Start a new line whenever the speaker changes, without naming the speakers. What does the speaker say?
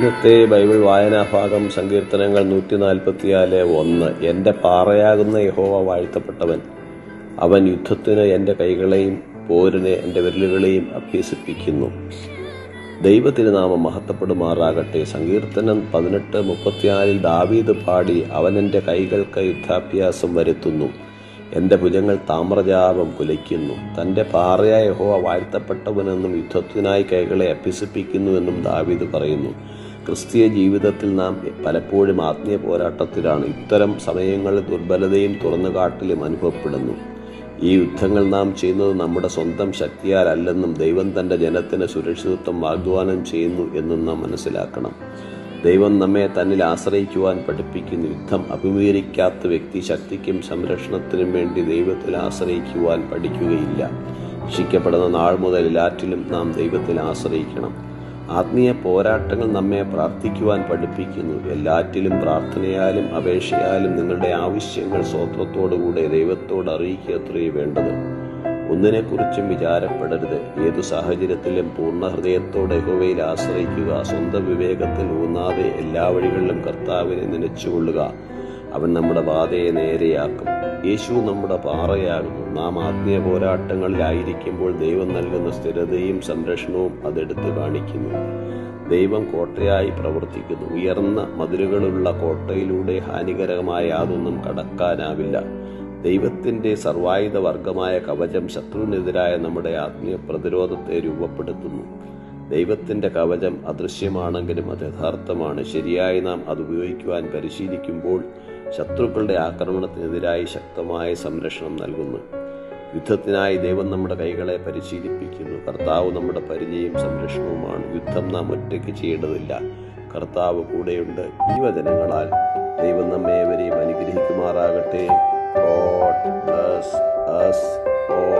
ഇന്നത്തെ ബൈബിൾ വായനാഭാഗം സങ്കീർത്തനങ്ങൾ നൂറ്റി നാൽപ്പത്തിനാല് ഒന്ന്. എന്റെ പാറയാകുന്ന യഹോവ വാഴ്ത്തപ്പെട്ടവൻ അവൻ യുദ്ധത്തിന് എന്റെ കൈകളെയും പോരിന് എന്റെ വിരലുകളെയും അഭ്യസിപ്പിക്കുന്നു. ദൈവത്തിരുനാമം മഹത്വപ്പെടുമാറാകട്ടെ. സങ്കീർത്തനം പതിനെട്ട് മുപ്പത്തിനാലിൽ ദാവീദ് പാടി അവൻ എന്റെ കൈകൾക്ക് യുദ്ധാഭ്യാസം വരുത്തുന്നു. എന്റെ ഭുജങ്ങൾ താമ്രജാപം കുലയ്ക്കുന്നു. തന്റെ പാറയായ യഹോവ വാഴ്ത്തപ്പെട്ടവനെന്നും യുദ്ധത്തിനായി കൈകളെ അഭ്യസിപ്പിക്കുന്നുവെന്നും ദാവീദ് പറയുന്നു. ക്രിസ്തീയ ജീവിതത്തിൽ നാം പലപ്പോഴും ആത്മീയ പോരാട്ടത്തിലാണ്. ഇത്തരം സമയങ്ങളിൽ ദുർബലതയും തുറന്നുകാട്ടിലും അനുഭവപ്പെടുന്നു. ഈ യുദ്ധങ്ങൾ നാം ചെയ്യുന്നത് നമ്മുടെ സ്വന്തം ശക്തിയാലല്ലെന്നും ദൈവം തന്റെ ജനത്തിന് സുരക്ഷിതത്വം വാഗ്ദാനം ചെയ്യുന്നു എന്നും നാം മനസ്സിലാക്കണം. ദൈവം നമ്മെ തന്നിൽ ആശ്രയിക്കുവാൻ പഠിപ്പിക്കുന്ന യുദ്ധം അഭിമുഖീകരിക്കാത്ത വ്യക്തി ശക്തിക്കും സംരക്ഷണത്തിനും വേണ്ടി ദൈവത്തിൽ ആശ്രയിക്കുവാൻ പഠിക്കുകയില്ല. ശിക്കപ്പെടുന്ന നാൾ മുതൽ എല്ലാറ്റിലും നാം ദൈവത്തിൽ ആശ്രയിക്കണം. ആത്മീയ പോരാട്ടങ്ങൾ നമ്മെ പ്രാർത്ഥിക്കുവാൻ പഠിപ്പിക്കുന്നു. എല്ലാറ്റിലും പ്രാർത്ഥനയാലും അപേക്ഷയാലും നിങ്ങളുടെ ആവശ്യങ്ങൾ സ്വത്വത്തോടുകൂടെ ദൈവത്തോട് അറിയിക്കുക അത്രയും വേണ്ടത്. ഒന്നിനെക്കുറിച്ചും വിചാരപ്പെടരുത്. ഏതു സാഹചര്യത്തിലും പൂർണ ഹൃദയത്തോടെ യഹോവയിൽ ആശ്രയിക്കുക. സ്വന്തം വിവേകത്തിൽ ഊന്നാതെ എല്ലാ വഴികളിലും കർത്താവിനെ നനച്ചുകൊള്ളുക. അവൻ നമ്മുടെ പാതയെ നേരെയാക്കും. യേശു നമ്മുടെ പാറയാകുന്നു നാം ആത്മീയ പോരാട്ടങ്ങളിലായിരിക്കുമ്പോൾ ദൈവം നൽകുന്ന സ്ഥിരതയും സംരക്ഷണവും അതെടുത്ത് കാണിക്കുന്നു. ദൈവം കോട്ടയായി പ്രവർത്തിക്കുന്നു. ഉയർന്ന മതിലുകളുള്ള കോട്ടയിലൂടെ ഹാനികരമായ യാതൊന്നും കടക്കാനാവില്ല. ദൈവത്തിന്റെ സർവായുധ വർഗമായ കവചം ശത്രുവിനെതിരായ നമ്മുടെ ആത്മീയ പ്രതിരോധത്തെ രൂപപ്പെടുത്തുന്നു. ദൈവത്തിന്റെ കവചം അദൃശ്യമാണെങ്കിലും അത് യഥാർത്ഥമാണ്. ശരിയായി നാം അത് ഉപയോഗിക്കുവാൻ പരിശീലിക്കുമ്പോൾ ശത്രുക്കളുടെ ആക്രമണത്തിനെതിരായി ശക്തമായ സംരക്ഷണം നൽകുന്നു. യുദ്ധത്തിനായി ദൈവം നമ്മുടെ കൈകളെ പരിശീലിപ്പിക്കുന്നു. കർത്താവ് നമ്മുടെ പരിചയം സംരക്ഷണവുമാണ്. യുദ്ധം നാം ഒറ്റയ്ക്ക് ചെയ്യേണ്ടതില്ല. കർത്താവ് കൂടെയുണ്ട്. ഈ വചനങ്ങളാൽ ദൈവം നമ്മെ അവരെയും അനുഗ്രഹിക്കുമാറാകട്ടെ. ഓ all.